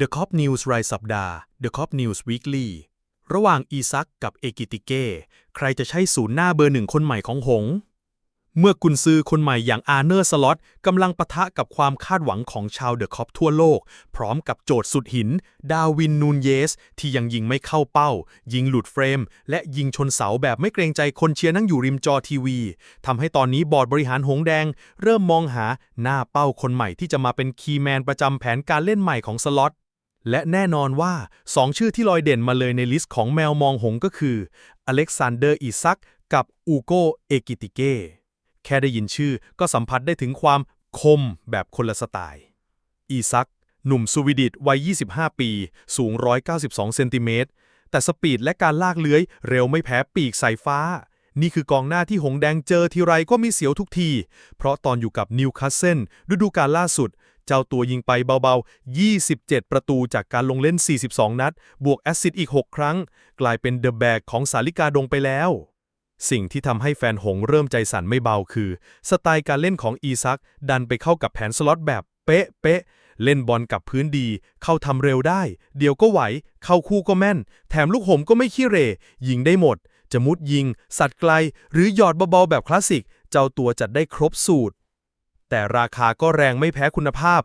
The Cop News รายสัปดาห์ The Cop News Weekly ระหว่างอีซักกับเอกิติเก้ ใครจะใช่ศูนย์หน้าเบอร์หนึ่งคนใหม่ของหง เมื่อกุนซือคนใหม่อย่างอาร์เนอร์สล็อตกำลังปะทะกับความคาดหวังของชาวเดอะคอปทั่วโลก พร้อมกับโจทย์สุดหิน ดาวินนูนเยส ที่ยังยิงไม่เข้าเป้า ยิงหลุดเฟรม และยิงชนเสาแบบไม่เกรงใจคนเชียร์นั่งอยู่ริมจอทีวีทำให้ตอนนี้บอร์ดบริหารหงแดง เริ่มมองหาหน้าเป้าคนใหม่ที่จะมาเป็นคีย์แมนประจำแผนการเล่นใหม่ของสล็อต และแน่นอนว่า 2 ชื่อที่ลอยเด่นมาเลยในลิสต์ของแมวมองหงก็คือ อเล็กซานเดอร์ อิซัก กับอูโกเอกิติเก้แค่ได้ยินชื่อก็สัมผัสได้ถึงความคมแบบคนละสไตล์ อีซัก หนุ่มสวีดิตวัย 25 ปี สูง 192 เซนติเมตร แต่สปีดและการลากเลื้อยเร็วไม่แพ้ปีกสายฟ้า นี่คือกองหน้าที่หงแดงเจอทีไรก็มีเสียวทุกที เพราะตอนอยู่กับนิวคาสเซิลฤดูกาลล่าสุด เจ้าตัวยิงไปเบาๆ 27 ประตูจากการลงเล่น 42 นัด บวกแอสซิสต์อีก 6 ครั้ง กลายเป็นเดอะแบกของสาลิกาดงไปแล้ว สิ่งที่ทำให้แฟนหงเริ่มใจสั่นไม่เบาคือ สไตล์การเล่นของอีซัก ดันไปเข้ากับแผนสล็อตแบบเป๊ะเป๊ะเล่นบอลกับพื้นดี เข้าทำเร็วได้ เดี๋ยวก็ไหว เข้าคู่ก็แม่น แถมลูกหมก็ไม่ขี้เรยิงได้หมด จะมุดยิง สัตว์ไกล หรือหยอดเบาๆแบบคลาสสิก เจ้าตัวจัดได้ครบสูตร แต่ราคาก็แรงไม่แพ้คุณภาพ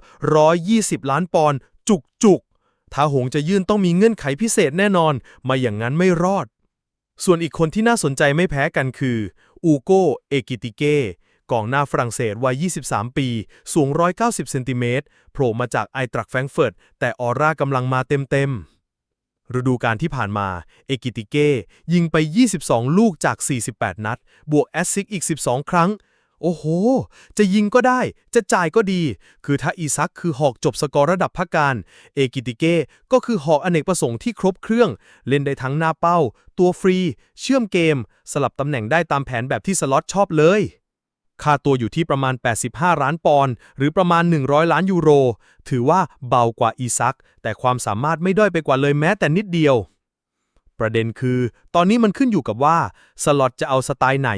120 ล้านปอนด์จุกๆ ถ้าหงจะยื่นต้องมีเงื่อนไขพิเศษแน่นอนไม่อย่างนั้นไม่รอด ส่วนอีกคนที่น่าสนใจไม่แพ้กันคืออูโกเอกิติเกกองหน้าฝรั่งเศสวัย 23 ปี สูง 190 เซนติเมตร โผล่มาจากไอตรักแฟรงเฟิร์ต แต่ออร่ากำลังมาเต็มๆ ฤดูกาลที่ผ่านมา เอกิติเก้ยิงไป 22 ลูกจาก 48 นัด บวกแอสซิกอีก 12 ครั้ง โอ้โห จะยิงก็ได้ จะจ่ายก็ดี คือถ้าอีซักคือหอกจบสกอร์ระดับพักการ เอกิติเก้ก็คือหอกอเนกประสงค์ที่ครบเครื่อง เล่นได้ทั้งหน้าเป้า ตัวฟรี เชื่อมเกม สลับตำแหน่งได้ตามแผนแบบที่สล็อตชอบเลย ค่าตัวอยู่ที่ประมาณ 85 ล้านปอนด์หรือประมาณ 100 ล้านยูโร ถือว่าเบากว่าอีซัก แต่ความสามารถไม่ด้อยไปกว่าเลยแม้แต่นิดเดียว ประเด็นคือ ตอนนี้มันขึ้นอยู่กับว่า สล็อตจะเอาสไตล์ไหน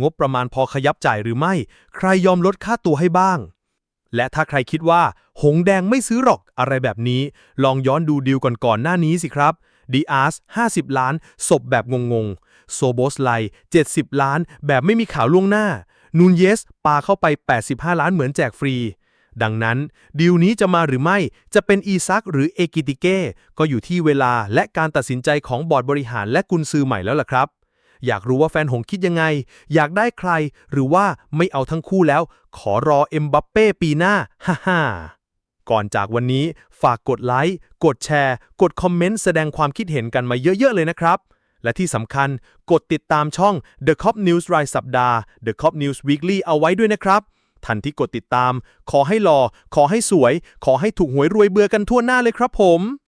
งบประมาณพอขยับจ่ายหรือไม่ ใครยอมลดค่าตัวให้บ้าง และถ้าใครคิดว่า หงแดงไม่ซื้อหรอกอะไรแบบนี้ ลองย้อนดูดีลก่อนๆหน้านี้สิครับดีอาร์ส50 ล้านศพแบบงงๆ โซโบสไล 70 ล้านแบบไม่มีข่าวล่วงหน้า นูนเยสปาเข้าไป 85 ล้านเหมือนแจกฟรี ดังนั้น ดีลนี้จะมาหรือไม่จะเป็นอีซักหรือเอกิติเก้ก็อยู่ที่เวลาและการตัดสินใจของบอร์ดบริหารและกุนซือใหม่แล้วล่ะครับ อยากรู้ว่าแฟนหงคิดยังไง อยากได้ใคร หรือว่าไม่เอาทั้งคู่แล้ว ขอรอเอ็มบัปเป้ปีหน้าฮ่าฮ่าก่อนจากวันนี้ฝากกดไลค์กดแชร์ กดคอมเมนต์แสดงความคิดเห็นกันมาเยอะๆเลยนะครับ และที่สำคัญกดติดตามช่อง The Cop News รายสัปดาห์ The Cop News Weekly เอาไว้ด้วยนะครับทันที่กดติดตาม ขอให้หล่อ ขอให้สวย ขอให้ถูกหวยรวยเบื่อกันทั่วหน้าเลยครับผม